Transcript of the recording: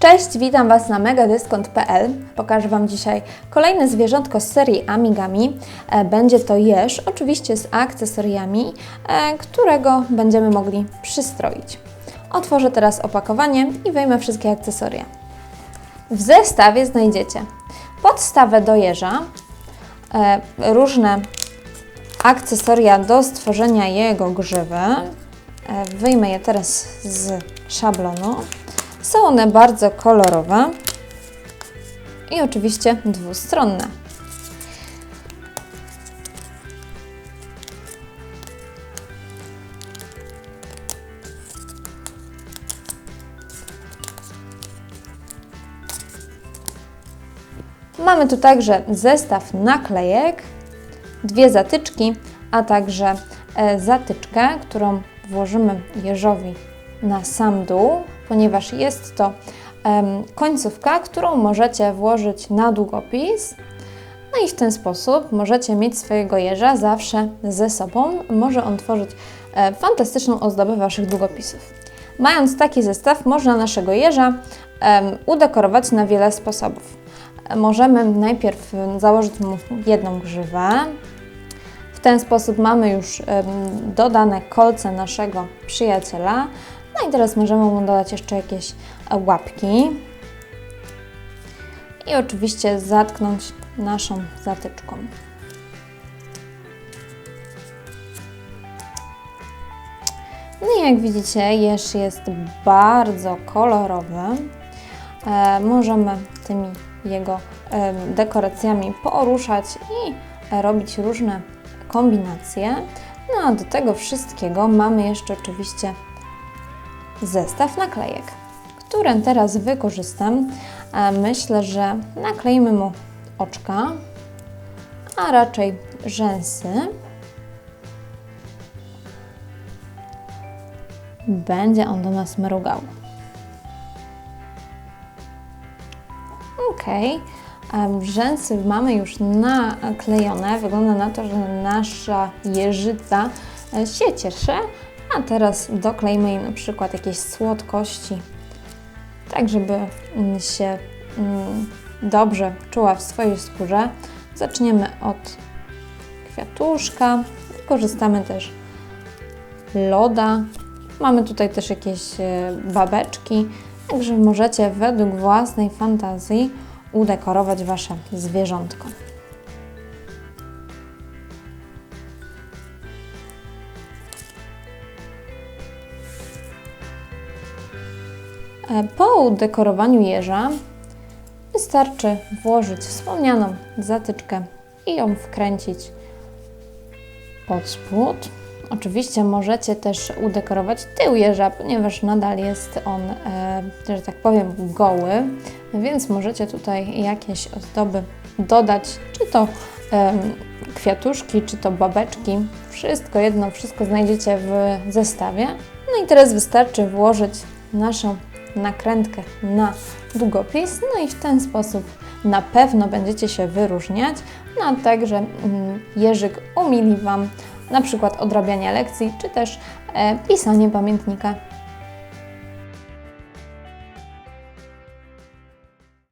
Cześć, witam Was na megadyskont.pl. Pokażę Wam dzisiaj kolejne zwierzątko z serii Amigami. E, Będzie to jeż, oczywiście z akcesoriami, e, którego będziemy mogli przystroić. Otworzę teraz opakowanie i wyjmę wszystkie akcesoria. W zestawie znajdziecie podstawę do jeża, e, różne akcesoria do stworzenia jego grzywy. Wyjmę je teraz z szablonu. Są one bardzo kolorowe i oczywiście dwustronne. Mamy tu także zestaw naklejek, dwie zatyczki, a także e, zatyczkę, którą włożymy jeżowi na sam dół, ponieważ jest to końcówka, którą możecie włożyć na długopis. No i w ten sposób możecie mieć swojego jeża zawsze ze sobą. Może on tworzyć e, fantastyczną ozdobę Waszych długopisów. Mając taki zestaw, można naszego jeża udekorować na wiele sposobów. Możemy najpierw założyć mu jedną grzywę, w ten sposób mamy już dodane kolce naszego przyjaciela. No i teraz możemy mu dodać jeszcze jakieś e, łapki. I oczywiście zatknąć naszą zatyczką. No i jak widzicie, jeż jest bardzo kolorowy. E, możemy tymi jego em, dekoracjami poruszać i e, robić różne kombinacje. No a do tego wszystkiego mamy jeszcze oczywiście zestaw naklejek, który teraz wykorzystam. Myślę, że nakleimy mu oczka, a raczej rzęsy. Będzie on do nas mrugał. Ok. Rzęsy mamy już naklejone. Wygląda na to, że nasza jeżyca się cieszy. A teraz doklejmy jej na przykład jakieś słodkości, tak żeby mm, się mm, dobrze czuła w swojej skórze. Zaczniemy od kwiatuszka. Wykorzystamy też loda. Mamy tutaj też jakieś e, babeczki, także możecie według własnej fantazji udekorować Wasze zwierzątko. Po udekorowaniu jeża wystarczy włożyć wspomnianą zatyczkę i ją wkręcić pod spód. Oczywiście możecie też udekorować tył jeża, ponieważ nadal jest on, e, że tak powiem, goły, więc możecie tutaj jakieś ozdoby dodać, czy to kwiatuszki, czy to babeczki. Wszystko jedno, wszystko znajdziecie w zestawie. No i teraz wystarczy włożyć naszą nakrętkę na długopis, no i w ten sposób na pewno będziecie się wyróżniać, no a także mm, Jerzyk umili Wam na przykład odrabianie lekcji, czy też e, pisanie pamiętnika